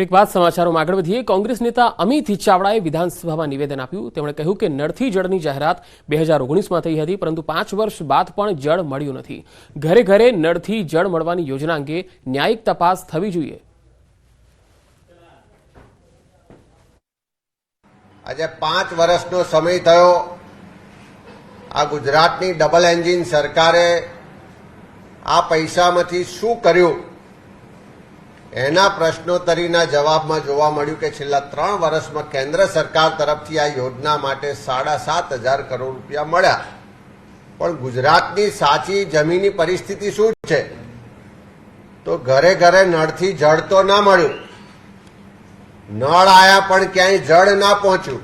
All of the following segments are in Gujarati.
બ્રેક વાત સમાચારોમાં આગળ વધીએ. કોંગ્રેસ નેતા અમિત ચાવડાએ વિધાનસભામાં નિવેદન આપ્યું. તેમણે કહ્યું કે નળથી જળની જાહેરાત બે હજાર ઓગણીસમાં થઈ હતી, પરંતુ પાંચ વર્ષ બાદ પણ જળ મળ્યું નથી. ઘરે ઘરે નળથી જળ મળવાની યોજના અંગે ન્યાયિક તપાસ થવી જોઈએ. આજે પાંચ વર્ષનો સમય થયો. આ ગુજરાતની ડબલ એન્જિન સરકારે આ પૈસામાંથી શું કર્યું? એના પ્રશ્નોત્તરીના જવાબમાં જોવા મળ્યું કે છેલ્લા ત્રણ વર્ષમાં કેન્દ્ર સરકાર તરફથી આ યોજના માટે સાડા સાત હજાર કરોડ રૂપિયા મળ્યા. પણ ગુજરાતની સાચી જમીની પરિસ્થિતિ શું છે? તો ઘરે ઘરે નળથી જળ તો ના મળ્યું. નળ આયા પણ ક્યાંય જળ ના પહોંચ્યું.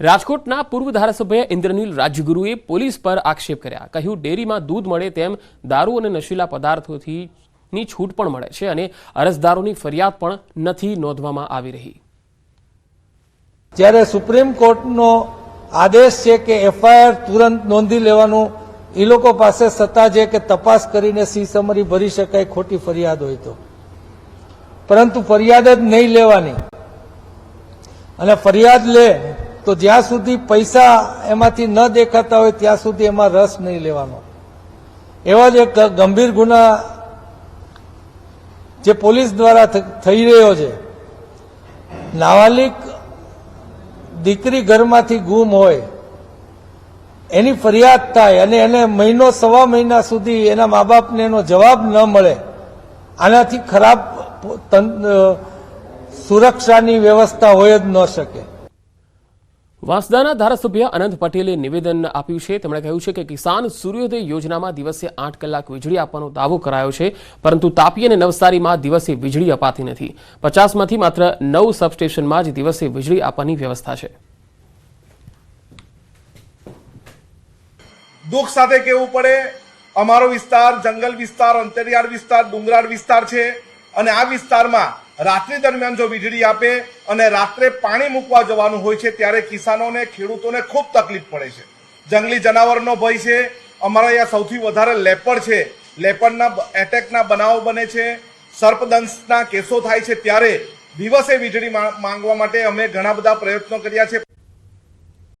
રાજકોટના પૂર્વ ધારાસભ્ય ઇન્દ્રનીલ રાજગુરુએ પોલીસ પર આક્ષેપ કર્યા. કહ્યું, ડેરીમાં દૂધ મળે તેમ દારૂ અને નશીલા પદાર્થોથી ની છૂટ પણ મળે છે અને અરજદારોની ફરિયાદ પણ નથી નોંધવામાં આવી રહી. જ્યારે સુપ્રીમ કોર્ટનો આદેશ છે કે એફઆઈઆર તુરંત નોંધી લેવાનું, એ લોકો પાસે સત્તા છે કે તપાસ કરીને સી સમરી ભરી શકાય, ખોટી ફરિયાદ હોય તો. પરંતુ ફરિયાદ જ નહીં લેવાની. અને ફરિયાદ લે તો જ્યાં સુધી પૈસા એમાંથી ન દેખાતા હોય, ત્યાં સુધી એમાં રસ નહીં લેવાનો. એવા જ એક ગંભીર ગુના જે પોલીસ દ્વારા થઈ રહ્યો છે. નાવાલિક દીકરી ઘરમાંથી ગુમ હોય, એની ફરિયાદ થાય અને એને મહિનો, સવા મહિના સુધી એના મા બાપને એનો જવાબ ન મળે, આનાથી ખરાબ સુરક્ષાની વ્યવસ્થા હોય જ ન શકે. વાંસદાના ધારાસભ્ય અનંત પટેલે નિવેદન આપ્યું છે. તેમણે કહ્યું છે કે કિસાન સૂર્યોદય યોજનામાં દિવસે આઠ કલાક વીજળી આપવાનો દાવો કરાયો છે, પરંતુ તાપી અને નવસારીમાં દિવસે વીજળી અપાતી નથી. પચાસમાંથી માત્ર નવ સબસ્ટેશનમાં જ દિવસે વીજળી આપવાની વ્યવસ્થા છે. દુઃખ સાથે કહેવું પડે, અમારો વિસ્તાર જંગલ વિસ્તાર, અંતરિયાળ વિસ્તાર, ડુંગરાળ વિસ્તાર છે અને આ વિસ્તારમાં રાત્રિ દરમિયાન જો વીજળી આપે અને રાત્રે પાણી મૂકવા જવાનું હોય છે, ત્યારે કિસાનોને, ખેડૂતોને ખૂબ તકલીફ પડે છે. જંગલી જનાવરનો ભય છે. અમારા અહીંયા સૌથી વધારે લેપડ છે. લેપરના એટેકના બનાવો બને છે. સર્પદંશના કેસો થાય છે ત્યારે દિવસે વીજળી માંગવા માટે અમે ઘણા બધા પ્રયત્નો કર્યા છે.